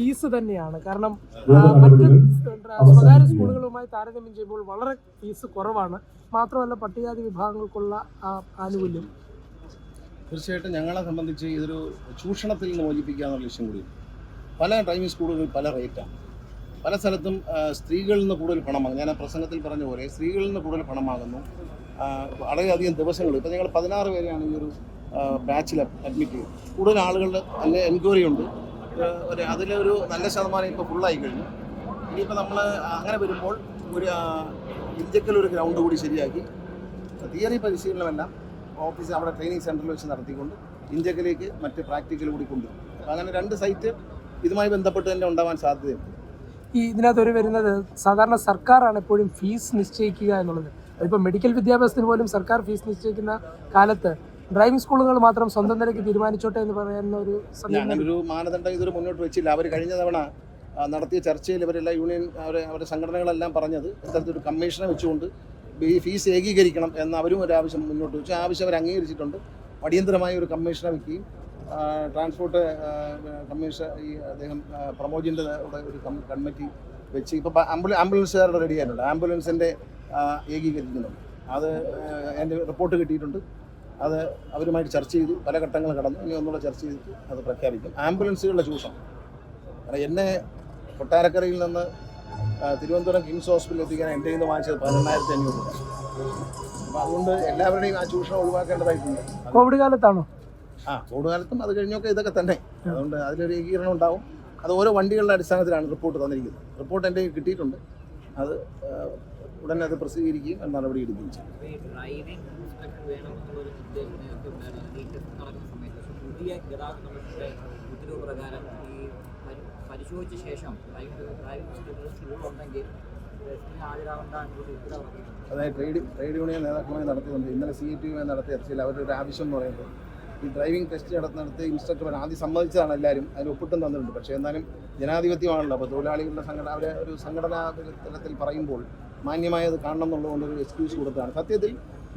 Fees തന്നെയാണ്. കാരണം മറ്റ് സ്വകാര്യ സ്കൂളുകളുമായി താരതമ്യം ചെയ്യുമ്പോൾ വളരെ ഫീസ് കുറവാണ്. മാത്രമല്ല പട്ടികജാതി വിഭാഗങ്ങൾക്കുള്ള ആ ആനുകൂല്യം. തീർച്ചയായിട്ടും ഞങ്ങളെ സംബന്ധിച്ച് ഇതൊരു ചൂഷണത്തിൽ നിന്ന് മോചിപ്പിക്കുക എന്നുള്ള ലക്ഷ്യം കൂടി പല ഡ്രൈവിംഗ് സ്കൂളുകളിൽ പല റേറ്റാണ് പല സ്ഥലത്തും സ്ത്രീകളിൽ നിന്ന് കൂടുതൽ പണമാകും ഞാൻ ആ പ്രസംഗത്തിൽ പറഞ്ഞ പോലെ സ്ത്രീകളിൽ നിന്ന് കൂടുതൽ പണമാകുന്നു. വളരെയധികം ദിവസങ്ങൾ. ഇപ്പോൾ ഞങ്ങൾ പതിനാറ് പേരെയാണ് ഈ ഒരു ബാച്ചിൽ അഡ്മിറ്റ് ചെയ്തത് കൂടുതൽ ആളുകളുടെ നല്ല എൻക്വയറി ഉണ്ട്. ഒരു അതിലൊരു നല്ല ശതമാനം ഇപ്പോൾ ഫുള്ളായി കഴിഞ്ഞു. ഇനിയിപ്പോൾ നമ്മൾ അങ്ങനെ വരുമ്പോൾ ഒരു ഇഞ്ചക്കൽ ഒരു ഗ്രൗണ്ട് കൂടി ശരിയാക്കി. തിയറി പരിശീലനമെല്ലാം ഓഫീസ് അവിടെ ട്രെയിനിങ് സെന്ററിൽ വെച്ച് നടത്തിക്കൊണ്ട് ഇഞ്ചക്കലേക്ക് മറ്റ് പ്രാക്ടിക്കൽ കൂടി കൊണ്ടുവരും. അങ്ങനെ രണ്ട് സൈറ്റ് ഇതുമായി ബന്ധപ്പെട്ട് തന്നെ ഉണ്ടാവാൻ സാധ്യതയുണ്ട്. ഈ ഇതിനകത്ത് ഒരു വരുന്നത് സാധാരണ സർക്കാരാണ് എപ്പോഴും ഫീസ് നിശ്ചയിക്കുക എന്നുള്ളത്. ഇപ്പോൾ മെഡിക്കൽ വിദ്യാഭ്യാസത്തിന് പോലും സർക്കാർ ഫീസ് നിശ്ചയിക്കുന്ന കാലത്ത് ഡ്രൈവിംഗ് സ്കൂളുകൾ മാത്രം സ്വന്തം നിലയ്ക്ക് തീരുമാനിച്ചോട്ടെ എന്ന് പറയുന്ന ഒരു ഒരു മാനദണ്ഡം ഇതൊരു മുന്നോട്ട് വെച്ചില്ല. അവർ കഴിഞ്ഞ തവണ നടത്തിയ ചർച്ചയിൽ ഇവരെല്ലാം യൂണിയൻ അവരെ അവരുടെ സംഘടനകളെല്ലാം പറഞ്ഞത് ഇത്തരത്തിലൊരു കമ്മീഷനെ വെച്ചുകൊണ്ട് ഈ ഫീസ് ഏകീകരിക്കണം എന്ന അവരും ഒരു ആവശ്യം മുന്നോട്ട് വെച്ചു. ആവശ്യം അവർ അംഗീകരിച്ചിട്ടുണ്ട്. അടിയന്തരമായ ഒരു കമ്മീഷനെ വയ്ക്കുകയും ട്രാൻസ്പോർട്ട് കമ്മീഷൻ ഈ അദ്ദേഹം പ്രമോജിന്റെ ഒരു കമ്മിറ്റി വെച്ച് ഇപ്പോൾ ആംബുലൻസ് ആംബുലൻസുകാരുടെ റെഡി ആയിട്ടുണ്ട് ആംബുലൻസിന്റെ ഏകീകരിക്കുന്നുണ്ട്. അത് എന്റെ റിപ്പോർട്ട് കിട്ടിയിട്ടുണ്ട്. അത് അവരുമായിട്ട് ചർച്ച ചെയ്തു പല ഘട്ടങ്ങൾ കടന്നു. ഇനി ഒന്നുകൂടെ ചർച്ച ചെയ്തിട്ട് അത് പ്രഖ്യാപിക്കും. ആംബുലൻസുകളുടെ ചൂഷണം. കാരണം എന്നെ കൊട്ടാരക്കരയിൽ നിന്ന് തിരുവനന്തപുരം കിംസ് ഹോസ്പിറ്റലിൽ എത്തിക്കാൻ എന്റെ നിന്ന് വാങ്ങിച്ചത് പതിനെണ്ണായിരത്തി അഞ്ഞൂറ് രൂപ. അപ്പോൾ അതുകൊണ്ട് എല്ലാവരുടെയും ആ ചൂഷണം ഒഴിവാക്കേണ്ടതായിട്ടുണ്ട്. കോവിഡ് കാലത്താണോ? ആ കോവിഡ് കാലത്തും അത് കഴിഞ്ഞൊക്കെ ഇതൊക്കെ തന്നെ. അതുകൊണ്ട് അതിലൊരു ഏകീകരണം ഉണ്ടാവും. അത് ഓരോ വണ്ടികളുടെ അടിസ്ഥാനത്തിലാണ് റിപ്പോർട്ട് തന്നിരിക്കുന്നത്. റിപ്പോർട്ട് എന്റെ കിട്ടിയിട്ടുണ്ട്. അത് ഉടനെ അത് പ്രസിദ്ധീകരിക്കുകയും നടപടി എടുക്കുകയും ചെയ്യും. പരിശോധിച്ച ശേഷം അതായത് ട്രേഡ് ട്രേഡ് യൂണിയൻ നേതാക്കളുമായി നടത്തിയിട്ടുണ്ട് ഇന്നലെ സി ടി യുമായി നടത്തിയ ചർച്ചയിൽ അവരുടെ ഒരു ആവശ്യം എന്ന് പറയുന്നത് ഈ ഡ്രൈവിംഗ് ടെസ്റ്റ് നടത്തുന്നിടത്ത് ഇൻസ്ട്രക്ടർ ആദ്യം സമ്മതിച്ചതാണ് എല്ലാവരും അതിന് ഒപ്പിട്ടും തന്നിട്ടുണ്ട്. പക്ഷേ എന്നാലും ജനാധിപത്യമാണല്ലോ അപ്പോൾ തൊഴിലാളികളുടെ സംഘടന അവരെ ഒരു സംഘടനാ തലത്തിൽ പറയുമ്പോൾ മാന്യമായത് കാണണം എന്നുള്ളതുകൊണ്ട് ഒരു എക്സ്ക്യൂസ് കൊടുത്തതാണ്. സത്യത്തിൽ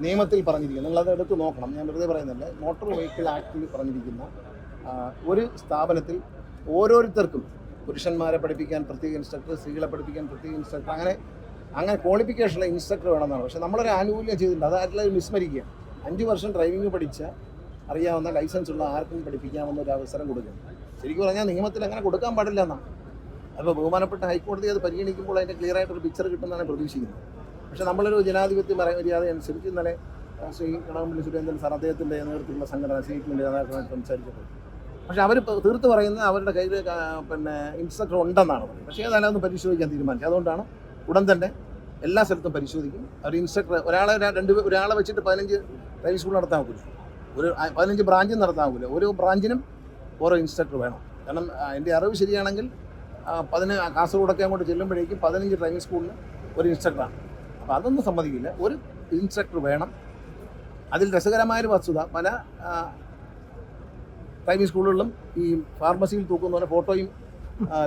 നിയമത്തിൽ പറഞ്ഞിരിക്കുന്നത് നിങ്ങളത് എടുത്ത് നോക്കണം. ഞാൻ വെറുതെ പറയുന്നില്ല. മോട്ടോർ വെഹിക്കിൾ ആക്ടിൽ പറഞ്ഞിരിക്കുന്ന ഒരു സ്ഥാപനത്തിൽ ഓരോരുത്തർക്കും പുരുഷന്മാരെ പഠിപ്പിക്കാൻ പ്രത്യേക ഇൻസ്ട്രക്ടർ സ്ത്രീകളെ പഠിപ്പിക്കാൻ പ്രത്യേക ഇൻസ്ട്രക്ടർ അങ്ങനെ അങ്ങനെ ക്വാളിഫിക്കേഷനുള്ള ഇൻസ്ട്രക്ടർ വേണമെന്നാണ്. പക്ഷേ നമ്മളൊരു ആനുകൂല്യം ചെയ്തിട്ടുണ്ട്. അതായിട്ടുള്ള വിസ്മരിക്കുക അഞ്ച് വർഷം ഡ്രൈവിംഗ് പഠിച്ച അറിയാവുന്ന ലൈസൻസ് ഉള്ള ആർക്കും പഠിപ്പിക്കാമെന്ന ഒരു അവസരം കൊടുക്കുന്നു ശരിക്കും പറഞ്ഞാൽ നിയമത്തിൽ അങ്ങനെ കൊടുക്കാൻ പാടില്ല എന്നാണ് അപ്പോൾ ബഹുമാനപ്പെട്ട ഹൈക്കോടതി അത് പരിഗണിക്കുമ്പോൾ അതിന്റെ ക്ലിയർ ആയിട്ടൊരു പിക്ചർ കിട്ടുന്നതാണ് പ്രതീക്ഷിക്കുന്നത്. പക്ഷേ നമ്മളൊരു ജനാധിപത്യ മര- മര്യാദ അനുസരിച്ച് ഇന്നലെ ശ്രീ കടകംപള്ളി സുരേന്ദ്രൻ സാർ അദ്ദേഹത്തിന്റെ നേതൃത്വത്തിലുള്ള സംഘടന സീറ്റിന്റെ നേതാക്കളുമായിട്ട് സംസാരിച്ചപ്പോൾ. പക്ഷേ അവർ തീർത്ത് പറയുന്നത് അവരുടെ കയ്യിൽ പിന്നെ ഇൻസ്ട്രക്ടർ ഉണ്ടെന്നാണ് പറയുന്നത്. പക്ഷേ ഏതായാലും ഒന്ന് പരിശോധിക്കാൻ തീരുമാനിച്ചു. അതുകൊണ്ടാണ് ഉടൻ തന്നെ എല്ലാ സ്ഥലത്തും പരിശോധിക്കും. അവർ ഇൻസ്ട്രക്ടർ ഒരാളെ രണ്ട് ഒരാളെ വെച്ചിട്ട് പതിനഞ്ച് ഡ്രൈവിംഗ് സ്കൂൾ നടത്താൻ ഒക്കില്ല. ഒരു പതിനഞ്ച് ബ്രാഞ്ചും നടത്താൻ ഒക്കില്ല ഓരോ ബ്രാഞ്ചിനും ഓരോ ഇൻസ്ട്രക്ടർ വേണം. കാരണം എന്റെ അറിവ് ശരിയാണെങ്കിൽ പതിന കാസർഗോഡൊക്കെ അങ്ങോട്ട് ചെല്ലുമ്പോഴേക്കും പതിനഞ്ച് ഡ്രൈവിംഗ് സ്കൂളിന് ഒരു ഇൻസ്ട്രക്ടറാണ് അപ്പോൾ അതൊന്നും സമ്മതിക്കില്ല. ഒരു ഇൻസ്ട്രക്ടർ വേണം. അതിൽ രസകരമായൊരു വസ്തുത പല ഡ്രൈവിംഗ് സ്കൂളുകളിലും ഈ ഫാർമസിയിൽ തൂക്കുന്ന പോലെ ഫോട്ടോയും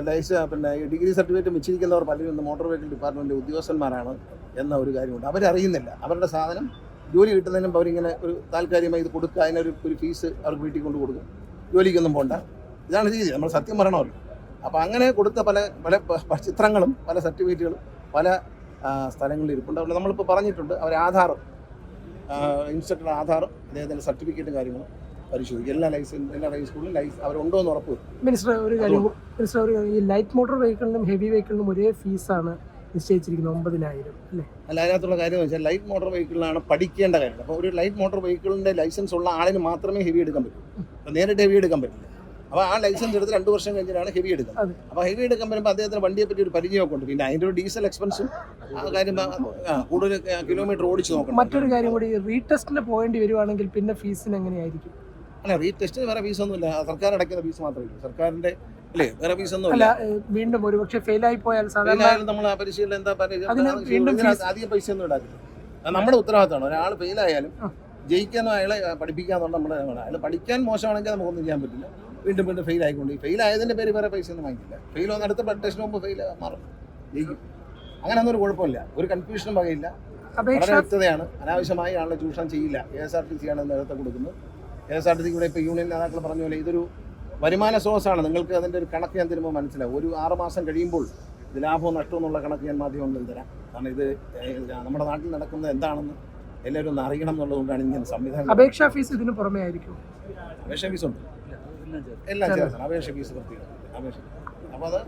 ലൈസ പിന്നെ ഡിഗ്രി സർട്ടിഫിക്കറ്റും വെച്ചിരിക്കുന്നവർ പലരും മോട്ടോർ വെഹിക്കിൾ ഡിപ്പാർട്ട്മെന്റ് ഉദ്യോഗസ്ഥന്മാരാണ് എന്ന ഒരു കാര്യമുണ്ട്. അവരറിയുന്നില്ല. അവരുടെ സാധനം ജോലി കിട്ടുന്നതിനും അവരിങ്ങനെ ഒരു താൽക്കാലികമായി ഇത് കൊടുക്കുക അതിനൊരു ഒരു ഫീസ് അവർക്ക് വീട്ടിൽ കൊണ്ട് കൊടുക്കും. ജോലിക്കൊന്നും പോകണ്ട ഇതാണ് രീതി. നമ്മൾ സത്യം പറയണമല്ലോ. അപ്പോൾ അങ്ങനെ കൊടുത്ത പല പല ചിത്രങ്ങളും പല സർട്ടിഫിക്കറ്റുകളും പല സ്ഥലങ്ങളിൽ ഇരിപ്പുണ്ട്. അതുകൊണ്ട് നമ്മളിപ്പോൾ പറഞ്ഞിട്ടുണ്ട് അവർ ആധാർ ഇൻസ്ട്രക്ടർ ആധാറും അദ്ദേഹത്തിന്റെ സർട്ടിഫിക്കറ്റും കാര്യങ്ങളും പരിശോധിക്കും. എല്ലാ ലൈസൻസ് എല്ലാ ഹൈസ്കൂളിലും സ്കൂളിലും ലൈസ് അവരുണ്ടോ എന്ന് ഉറപ്പ് വരും മിനിസ്റ്റർ ഒരു കാര്യം മിനിസ്റ്റർ ഒരു ഈ ലൈറ്റ് മോട്ടോർ വെഹിക്കിളിനും ഹെവി വെഹിക്കിളിനും ഒരേ ഫീസാണ് നിശ്ചയിച്ചിരിക്കുന്നത് ഒമ്പതിനായിരം അല്ലേ? അല്ല അതിനകത്തുള്ള കാര്യം എന്ന് വെച്ചാൽ ലൈറ്റ് മോട്ടോർ വെഹിക്കിളിലാണ് പഠിക്കേണ്ട കാര്യം. അപ്പോൾ ഒരു ലൈറ്റ് മോട്ടോർ വെഹിക്കിളിന്റെ ലൈസൻസ് ഉള്ള ആളിന് മാത്രമേ ഹെവി എടുക്കാൻ പറ്റൂ. അപ്പോൾ നേരിട്ട് ഹെവി എടുക്കാൻ പറ്റില്ല. അപ്പോൾ ആ ലൈസൻസ് എടുത്ത് രണ്ട് വർഷം കഴിഞ്ഞിട്ടാണ് ഹെവി എടുക്കുന്നത്. അപ്പോൾ ഹെവി എടുക്കാൻ വരുമ്പോൾ അദ്ദേഹത്തിന് വണ്ടിയെ പറ്റി ഒരു പരിചയമൊക്കെ ഉണ്ട്. പിന്നെ അതിന്റെ ഒരു ഡീസൽ എക്സ്പെൻസും ആ കാര്യം കൂടുതൽ കിലോമീറ്റർ ഓടിച്ച് നോക്കണം. മറ്റൊരു കാര്യം കൂടി റീടെസ്റ്റിന് പോകേണ്ടി വരുവാണെങ്കിൽ പിന്നെ ഫീസിന് എങ്ങനെയായിരിക്കും? അല്ല റീടെസ്റ്റിന് വേറെ ഫീസൊന്നുമില്ല. സർക്കാർ അടയ്ക്കുന്ന ഫീസ് മാത്രമേ ഉള്ളൂ. സർക്കാരിന്റെ അല്ലേ? വേറെ അല്ല വീണ്ടും ഒരുപക്ഷെ ഫെയിലായി പോയാൽ സാധാരണ നമ്മൾ ആ പരിശീലനം എന്താ പറയുക? അധികം പൈസ ഒന്നും ഇടാക്കില്ല നമ്മുടെ ഉത്തരവാദിത്തമാണ്. ഒരാൾ ഫെയിലായാലും ആയാലും ജയിക്കാനോ അയാളെ പഠിപ്പിക്കാന്നുള്ള നമ്മുടെ. അയാൾ പഠിക്കാൻ മോശമാണെങ്കിൽ നമുക്കൊന്നും ചെയ്യാൻ പറ്റില്ല. വീണ്ടും വീണ്ടും ഫെയിൽ ആയിക്കൊണ്ട് ഫെയിൽ ആയതിന്റെ പേര് വേറെ പൈസ ഒന്നും വാങ്ങിക്കില്ല. ഫെയിൽ വന്ന അടുത്ത ടെസ്റ്റിന് മുമ്പ് ഫെയിൽ മാറും. ജയിക്കും. അങ്ങനെ ഒന്നും ഒരു കുഴപ്പമില്ല. ഒരു കൺഫ്യൂഷനും വകയില്ല. വളരെ വ്യക്തതയാണ്. അനാവശ്യമായി ആളെ ചൂഷണം ചെയ്യില്ല. K S R T C ആണ് നേരത്തെ കൊടുക്കുന്നത്. K S R T C കൂടെ ഇപ്പോൾ യൂണിയൻ നേതാക്കൾ പറഞ്ഞ പോലെ ഇതൊരു വരുമാന സ്രോതസ്സാണ് നിങ്ങൾക്ക് അതിന്റെ ഒരു കണക്ക് ഞാൻ തരുമ്പോൾ മനസ്സിലാവും. ഒരു ആറുമാസം കഴിയുമ്പോൾ ഇത് ലാഭവും നഷ്ടവും എന്നുള്ള കണക്ക് ഞാൻ മാധ്യമങ്ങളിൽ തരാം. കാരണം ഇത് നമ്മുടെ നാട്ടിൽ നടക്കുന്നത് എന്താണെന്ന് എല്ലാവരും ഒന്ന് അറിയണം എന്നുള്ളതുകൊണ്ടാണ് ഇങ്ങനെ സംവിധാനം അപേക്ഷാ ഫീസ് ഇതിന് പുറമെ ആയിരിക്കും. അപേക്ഷാ ഫീസ് ഉണ്ട്. എല്ലാം ചേർത്താണ് അപേക്ഷ ഫീസ് വൃത്തിയാണ് അപേക്ഷ അപ്പോൾ അത്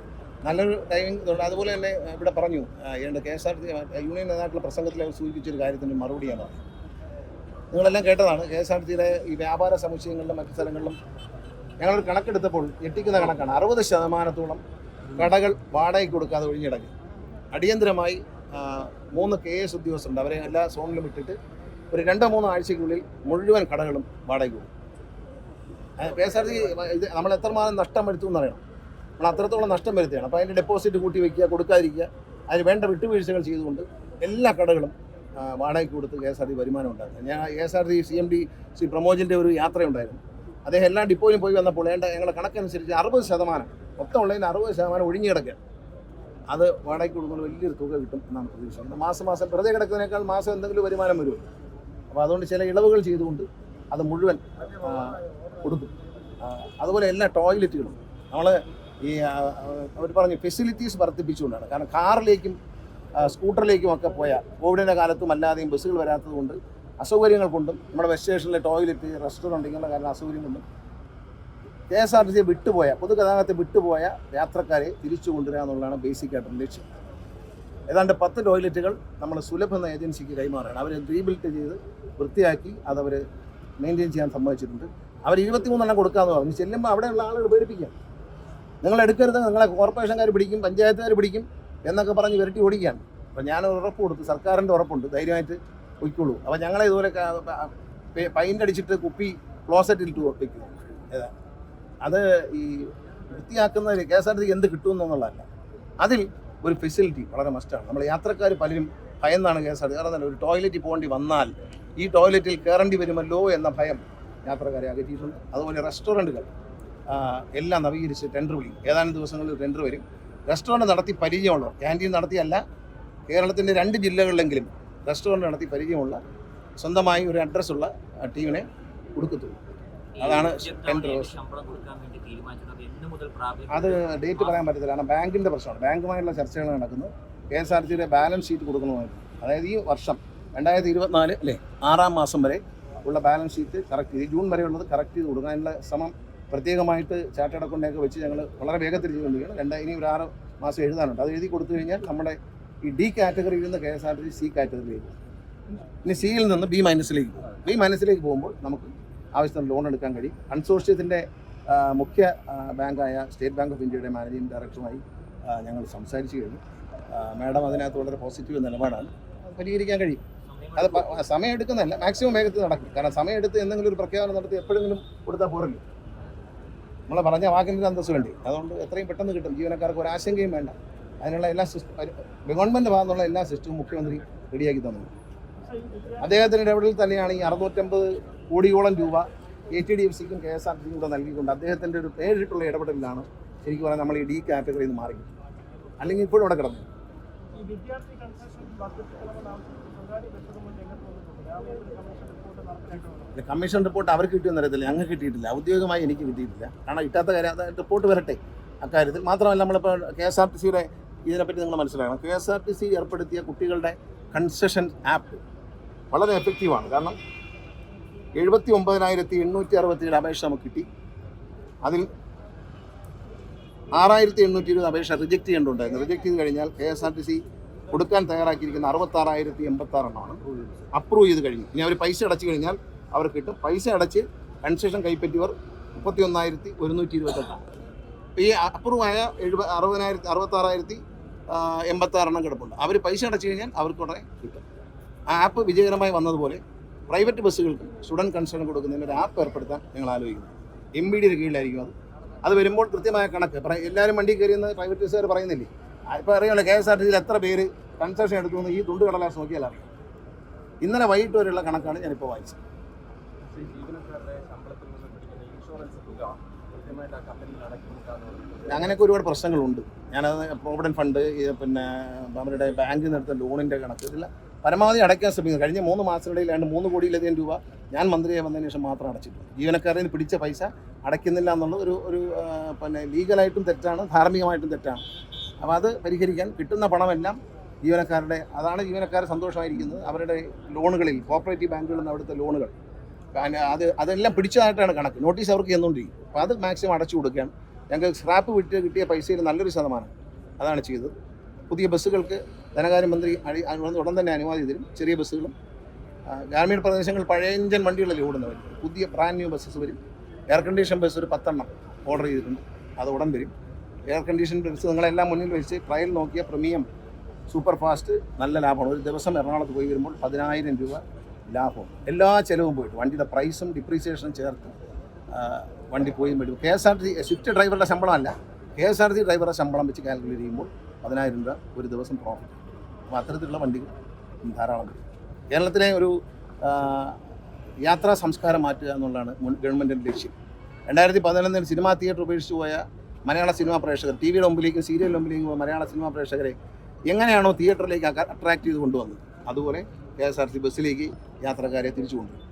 നല്ലൊരു ടൈമിംഗ് ഇതുണ്ട്. അതുപോലെ തന്നെ ഇവിടെ പറഞ്ഞു എന്റെ K S R T union നേതാക്കളുടെ പ്രസംഗത്തിൽ അവർ സൂചിപ്പിച്ചൊരു കാര്യത്തിന് മറുപടിയാണ് നിങ്ങളെല്ലാം കേട്ടതാണ് കെ എസ് ആർ ടിയുടെ ഈ വ്യാപാര സമുച്ചയങ്ങളിലും മറ്റു സ്ഥലങ്ങളിലും ഞങ്ങളൊരു കണക്കെടുത്തപ്പോൾ ഞെട്ടിക്കുന്ന കണക്കാണ്. അറുപത് ശതമാനത്തോളം കടകൾ വാടകയ്ക്ക് കൊടുക്കാതെ ഒഴിഞ്ഞിടങ്ങി. അടിയന്തരമായി മൂന്ന് കെ എസ് ഉദ്യോഗസ്ഥരുണ്ട്. അവരെ എല്ലാ സോണിലും ഇട്ടിട്ട് ഒരു രണ്ടോ മൂന്നോ ആഴ്ചയ്ക്കുള്ളിൽ മുഴുവൻ കടകളും വാടകയ്ക്ക് കൊടുക്കും. കെ എസ് ആർ ടി ഇത് നമ്മൾ എത്രമാത്രം നഷ്ടം വരുത്തും എന്നറിയണം. നമ്മൾ അത്രത്തോളം നഷ്ടം വരുത്തുകയാണ്. അപ്പോൾ അതിന്റെ ഡെപ്പോസിറ്റ് കൂട്ടി വയ്ക്കുക കൊടുക്കാതിരിക്കുക അതിന് വേണ്ട വിട്ടുവീഴ്ചകൾ ചെയ്തുകൊണ്ട് എല്ലാ കടകളും വാടകയ്ക്ക് കൊടുത്ത് കെ എസ് ആർ ടി വരുമാനം ഉണ്ടായിരുന്നു ഞാൻ K S R T C M D Shri പ്രമോജിന്റെ ഒരു യാത്രയുണ്ടായിരുന്നു. അദ്ദേഹം എല്ലാ ഡിപ്പോയിലും പോയി വന്നപ്പോൾ വേണ്ട ഞങ്ങളുടെ കണക്കനുസരിച്ച് അറുപത് ശതമാനം മൊത്തം ഉള്ളതിന് അറുപത് ശതമാനം ഒഴിഞ്ഞു കിടക്കുക അത് വാടകയ്ക്ക് കൊടുക്കുന്ന വലിയൊരു തുക കിട്ടും എന്നാണ് പ്രതീക്ഷിക്കുന്നത് മാസം മാസം വെറുതെ കിടക്കുന്നതിനേക്കാൾ മാസം എന്തെങ്കിലും വരുമാനം വരും. അപ്പോൾ അതുകൊണ്ട് ചില ഇളവുകൾ ചെയ്തുകൊണ്ട് അത് മുഴുവൻ കൊടുക്കും. അതുപോലെ എല്ലാ ടോയ്ലറ്റുകളും. നമ്മൾ ഈ അവർ പറഞ്ഞു ഫെസിലിറ്റീസ് വർദ്ധിപ്പിച്ചുകൊണ്ടാണ്. കാരണം കാറിലേക്കും സ്കൂട്ടറിലേക്കും ഒക്കെ പോയാൽ കോവിഡിന്റെ കാലത്തും അല്ലാതെയും ബസ്സുകൾ വരാത്തത് കൊണ്ട് അസൗകര്യങ്ങൾ കൊണ്ടും നമ്മുടെ ബസ് സ്റ്റേഷനിലെ ടോയ്ലറ്റ് റെസ്റ്റോറന്റ് ഇങ്ങനെയുള്ള കാരണം അസൗകര്യം കൊണ്ടും കെ എസ് ആർ ടി സിയെ വിട്ടുപോയ പൊതുഗതാഗതത്തെ വിട്ടുപോയ യാത്രക്കാരെ തിരിച്ചു കൊണ്ടുവരിക എന്നുള്ളതാണ് ബേസിക് ആയിട്ടുള്ള ലക്ഷ്യം. ഏതാണ്ട് പത്ത് ടോയ്ലറ്റുകൾ നമ്മൾ സുലഭ എന്ന ഏജൻസിക്ക് കൈമാറുകയാണ്. അവർ റീബിൽറ്റ് ചെയ്ത് വൃത്തിയാക്കി അതവർ മെയിന്റെയിൻ ചെയ്യാൻ സമ്മതിച്ചിട്ടുണ്ട്. അവർ ഇരുപത്തിമൂന്നെണ്ണം കൊടുക്കാമെന്ന് പറഞ്ഞു. ചെല്ലുമ്പോൾ അവിടെയുള്ള ആളുകൾ പേടിപ്പിക്കാം. നിങ്ങൾ എടുക്കരുത് നിങ്ങളെ കോർപ്പറേഷൻകാർ പിടിക്കും പഞ്ചായത്തുകാർ പിടിക്കും എന്നൊക്കെ പറഞ്ഞ് വിരട്ടി ഓടിക്കുകയാണ്. അപ്പോൾ ഞാൻ ഉറപ്പ് കൊടുത്തു സർക്കാരിന്റെ ഉറപ്പുണ്ട്. ധൈര്യമായിട്ട് പൊയ്ക്കോളൂ അപ്പോൾ ഞങ്ങളെ ഇതുപോലെ പൈന്റ് അടിച്ചിട്ട് കുപ്പി ക്ലോസറ്റിൽ ഇട്ട് വെക്കുന്നു ഏതാ? അത് ഈ വൃത്തിയാക്കുന്ന കെ എസ് ആർ ടി എന്ത് കിട്ടുമെന്നുള്ളതല്ല അതിൽ ഒരു ഫെസിലിറ്റി വളരെ മസ്റ്റാണ് നമ്മൾ യാത്രക്കാർ പലരും ഭയന്നാണ് കെ എസ് ആർ ടി കാരണം ഒരു ടോയ്ലറ്റിൽ പോകേണ്ടി വന്നാൽ ഈ ടോയ്ലറ്റിൽ കയറേണ്ടി വരുമല്ലോ എന്ന ഭയം യാത്രക്കാരെ അകറ്റിയിട്ടുണ്ട് അതുപോലെ റെസ്റ്റോറന്റുകൾ എല്ലാം നവീകരിച്ച് ടെൻഡർ വിളിക്കും. ഏതാനും ദിവസങ്ങളിൽ ടെൻഡർ വരും. റെസ്റ്റോറന്റ് നടത്തി പരിചയമുള്ളവർ ക്യാന്റീൻ നടത്തിയല്ല കേരളത്തിന്റെ രണ്ട് ജില്ലകളിലെങ്കിലും റെസ്റ്റോറന്റ് നടത്തി പരിചയമുള്ള സ്വന്തമായി ഒരു അഡ്രസ്സുള്ള ടീമിനെ കൊടുക്കത്തുള്ളൂ. അതാണ് ടെൻഡർ അത് ഡേറ്റ് പറയാൻ പറ്റത്തില്ല. കാരണം ബാങ്കിന്റെ പ്രശ്നമാണ്. ബാങ്കുമായുള്ള ചർച്ചകൾ നടക്കുന്നു കെ എസ് ആർ സിയുടെ ബാലൻസ് ഷീറ്റ് കൊടുക്കണമായിരുന്നു അതായത് ഈ വർഷം രണ്ടായിരത്തി ഇരുപത്തിനാല് അല്ലേ ആറാം മാസം വരെ ഉള്ള ബാലൻസ് ഷീറ്റ് കറക്റ്റ് ചെയ്ത് ജൂൺ വരെയുള്ളത് കറക്റ്റ് ചെയ്ത് കൊടുക്കാനുള്ള ശ്രമം പ്രത്യേകമായിട്ട് ചാർട്ടേഡ് അക്കൗണ്ടിനെയൊക്കെ വെച്ച് ഞങ്ങൾ വളരെ വേഗത്തിൽ ചെയ്തുകൊണ്ടിരിക്കുകയാണ്. രണ്ട് ഇനി ഒരു ആറ് മാസം എഴുതാനുണ്ട്. അത് എഴുതി കൊടുത്തു കഴിഞ്ഞാൽ നമ്മുടെ ഈ ഡി കാറ്റഗറിയിൽ നിന്ന് K S R T C കാറ്റഗറിയിലേക്ക് ഇനി സിയിൽ നിന്ന് ബി മൈനസിലേക്ക് പോകും. ബി മൈനസിലേക്ക് പോകുമ്പോൾ നമുക്ക് ആവശ്യത്തിന് ലോൺ എടുക്കാൻ കഴിയും. കൺസോർഷ്യത്തിന്റെ മുഖ്യ ബാങ്കായ സ്റ്റേറ്റ് ബാങ്ക് ഓഫ് ഇന്ത്യയുടെ മാനേജിംഗ് ഡയറക്ടറുമായി ഞങ്ങൾ സംസാരിച്ചു കഴിഞ്ഞു. മാഡം അതിനകത്ത് വളരെ പോസിറ്റീവ് നിലപാടാണ്. പരിഹരിക്കാൻ കഴിയും. അത് സമയം എടുക്കുന്നതല്ല മാക്സിമം വേഗത്തിൽ നടക്കും. കാരണം സമയം എടുത്ത് എന്തെങ്കിലും ഒരു പ്രഖ്യാപനം നടത്തി എപ്പോഴെങ്കിലും കൊടുത്താൽ പോരല്ലോ. നമ്മളെ പറഞ്ഞ വാക്കിന്റെ അന്തസ് വേണ്ടി. അതുകൊണ്ട് എത്രയും പെട്ടെന്ന് കിട്ടും. ജീവനക്കാർക്ക് ഒരു ആശങ്കയും വേണ്ട. അതിനുള്ള എല്ലാ സിസ്റ്റം ഗവൺമെന്റ് ഭാഗത്തുള്ള എല്ലാ സിസ്റ്റവും മുഖ്യമന്ത്രി റെഡിയാക്കി തന്നു. അദ്ദേഹത്തിന്റെ ഇടപെടൽ തന്നെയാണ് ഈ അറുന്നൂറ്റമ്പത് കോടിയോളം രൂപ എ ടി ഡി എഫ് സിക്കും കെ എസ് ആർ ടിക്കും കൂടെ നൽകിക്കൊണ്ട് അദ്ദേഹത്തിന്റെ ഒരു നേരിട്ടുള്ള ഇടപെടലിലാണ് ശരിക്കും പറഞ്ഞാൽ നമ്മൾ ഈ ഡി കാറ്റഗറിയിൽ നിന്ന് മാറി അല്ലെങ്കിൽ ഇപ്പോഴും അവിടെ കിടന്നു. കമ്മീഷൻ റിപ്പോർട്ട് അവർക്ക് കിട്ടിയെന്ന് അറിയത്തില്ല. ഞങ്ങൾക്ക് കിട്ടിയിട്ടില്ല. ഔദ്യോഗികമായി എനിക്ക് കിട്ടിയിട്ടില്ല. കാരണം കിട്ടാത്ത കാര്യം റിപ്പോർട്ട് വരട്ടെ. അക്കാര്യത്തിൽ മാത്രമല്ല നമ്മളിപ്പോൾ കെ എസ് ആർ ടി സിയുടെ ഇതിനെപ്പറ്റി നിങ്ങൾ മനസ്സിലാക്കണം. K S R T C ഏർപ്പെടുത്തിയ കുട്ടികളുടെ കൺസെഷൻ ആപ്പ് വളരെ എഫക്റ്റീവാണ് കാരണം എഴുപത്തി ഒമ്പതിനായിരത്തി എണ്ണൂറ്റി അറുപത്തിയേഴ് അപേക്ഷ നമുക്ക് കിട്ടി. അതിൽ ആറായിരത്തി എണ്ണൂറ്റി ഇരുപത് അപേക്ഷ റിജക്റ്റ് ചെയ്യേണ്ടതുണ്ടായിരുന്നു. റിജക്റ്റ് ചെയ്ത് കഴിഞ്ഞാൽ K S R T C കൊടുക്കാൻ തയ്യാറാക്കിയിരിക്കുന്ന അറുപത്താറായിരത്തി എൺപത്താറെണ്ണമാണ് അപ്രൂവ് ചെയ്ത് കഴിഞ്ഞു. ഇനി അവർ പൈസ അടച്ചു കഴിഞ്ഞാൽ അവർ കിട്ടും. പൈസ അടച്ച് കൺസെഷൻ കൈപ്പറ്റിയവർ മുപ്പത്തി ഒന്നായിരത്തി ഒരുന്നൂറ്റി ഇരുപത്തെട്ടാണ് ഈ അപ്രൂവായ ആയ എഴുപത് അറുപതിനായിരത്തി അറുപത്താറായിരത്തി എൺപത്താറെണ്ണം കിടപ്പുണ്ട്. അവർ പൈസ അടച്ചു കഴിഞ്ഞാൽ അവർക്ക് ഉടനെ കിട്ടും. ആ ആപ്പ് വിജയകരമായി വന്നതുപോലെ പ്രൈവറ്റ് ബസ്സുകൾക്ക് സ്റ്റുഡന്റ് കൺസേൺ കൊടുക്കുന്നതിന് ഒരു ആപ്പ് ഏർപ്പെടുത്താൻ ഞങ്ങൾ ആലോചിക്കുന്നു. എം ബി ഡിയുടെ കീഴിലായിരിക്കും അത്. അത് വരുമ്പോൾ കൃത്യമായ കണക്ക്. എല്ലാവരും വണ്ടി കയറിയെന്ന് പ്രൈവറ്റ് ബസ്സുകാർ പറയുന്നില്ലേ? ഇപ്പോൾ അറിയാമല്ലോ കെ എസ് ആർ ടി സിയിൽ എത്ര പേര് കൺസെഷൻ എടുത്തു എന്ന് ഈ തുണ്ട് കടലാസ് നോക്കിയാൽ അറിയാം. ഇന്നലെ വൈകിട്ട് വരെയുള്ള കണക്കാണ് ഞാനിപ്പോൾ വായിച്ചത്. അങ്ങനെയൊക്കെ ഒരുപാട് പ്രശ്നങ്ങളുണ്ട്. ഞാനത് പ്രോവിഡന്റ് ഫണ്ട് പിന്നെ അവരുടെ ബാങ്കിൽ നിന്ന് എടുത്ത ലോണിന്റെ കണക്ക്. ഇതെല്ലാം പരമാവധി അടയ്ക്കാൻ ശ്രമിക്കുന്നു. കഴിഞ്ഞ മൂന്ന് മാസത്തിനിടയിൽ രണ്ട് മൂന്ന് കോടിയിലധികം രൂപ ഞാൻ മന്ത്രിയെ വന്നതിന് ശേഷം മാത്രം അടച്ചിട്ടുണ്ട് ജീവനക്കാരിൽ നിന്ന് പിടിച്ച പൈസ അടയ്ക്കുന്നില്ല എന്നുള്ളത് ഒരു ഒരു പിന്നെ ലീഗലായിട്ടും തെറ്റാണ് ധാർമ്മികമായിട്ടും തെറ്റാണ്. അപ്പോൾ അത് പരിഹരിക്കാൻ കിട്ടുന്ന പണമെല്ലാം ജീവനക്കാരുടെ അതാണ് ജീവനക്കാർ സന്തോഷമായിരിക്കുന്നത്. അവരുടെ ലോണുകളിൽ കോപ്പറേറ്റീവ് ബാങ്കുകളിൽ നിന്ന് അവിടുത്തെ ലോണുകൾ. അത് അതെല്ലാം പിടിച്ചതായിട്ടാണ് കണക്ക്. നോട്ടീസ് അവർക്ക് ചെന്നുകൊണ്ടിരിക്കും അപ്പോൾ അത് മാക്സിമം അടച്ചു കൊടുക്കുകയാണ്. ഞങ്ങൾക്ക് സ്ക്രാപ്പ് വിറ്റ് കിട്ടിയ പൈസയിൽ നല്ലൊരു ശതമാനം അതാണ് ചെയ്തത്. പുതിയ ബസ്സുകൾക്ക് ധനകാര്യമന്ത്രി അഴി ഉടൻ തന്നെ അനുവാദി തരും. ചെറിയ ബസ്സുകളും ഗ്രാമീണ പ്രദേശങ്ങൾ പഴയ എഞ്ചൻ വണ്ടികളല്ലേ ഓടുന്നവർ. പുതിയ ബ്രാൻഡ് ന്യൂ ബസ്സസ് വരും. എയർ കണ്ടീഷൻ ബസ് ഒരു പത്തെണ്ണം ഓർഡർ ചെയ്തിട്ടുണ്ട്. അത് ഉടൻ വരും. എയർ കണ്ടീഷൻ ബസ് നിങ്ങളെല്ലാം മുന്നിൽ വെച്ച് ട്രയൽ നോക്കിയ പ്രീമിയം സൂപ്പർ ഫാസ്റ്റ് നല്ല ലാഭമാണ്. ഒരു ദിവസം എറണാകുളത്ത് പോയി വരുമ്പോൾ പതിനായിരം രൂപ ലാഭം. എല്ലാ ചിലവും പോയിട്ട് വണ്ടിയുടെ പ്രൈസും ഡിപ്രീസിയേഷനും ചേർത്ത് വണ്ടി പോയി മേടിക്കും. K S R T swift ഡ്രൈവറുടെ ശമ്പളമല്ല. കെ എസ് ആർ ടി ഡ്രൈവറുടെ ശമ്പളം വെച്ച് കാൽക്കുലേറ്റ് ചെയ്യുമ്പോൾ പതിനായിരം രൂപ ഒരു ദിവസം പ്രോഫിറ്റ് അപ്പോൾ അത്തരത്തിലുള്ള വണ്ടികൾ ധാരാളം കിട്ടും കേരളത്തിലെ ഒരു യാത്രാ സംസ്കാരം മാറ്റുക എന്നുള്ളതാണ് മുൻ ഗവൺമെന്റിന്റെ ലക്ഷ്യം. രണ്ടായിരത്തി പതിനൊന്നിൽ സിനിമാ തിയേറ്റർ ഉപേക്ഷിച്ച് പോയ മലയാള സിനിമാ പ്രേക്ഷകർ ടി വിയുടെ മുമ്പിലേക്കും സീരിയലിന്റെ മുമ്പിലേക്കും പോയ മലയാള സിനിമാ പ്രേക്ഷകരെ എങ്ങനെയാണോ തിയേറ്ററിലേക്ക് അട്രാക്ട് ചെയ്ത് കൊണ്ടുവന്നത്? അതുപോലെ കെ എസ് ആർ ടി ബസ്സിലേക്ക് യാത്രക്കാരെ തിരിച്ചു കൊണ്ടുവരും.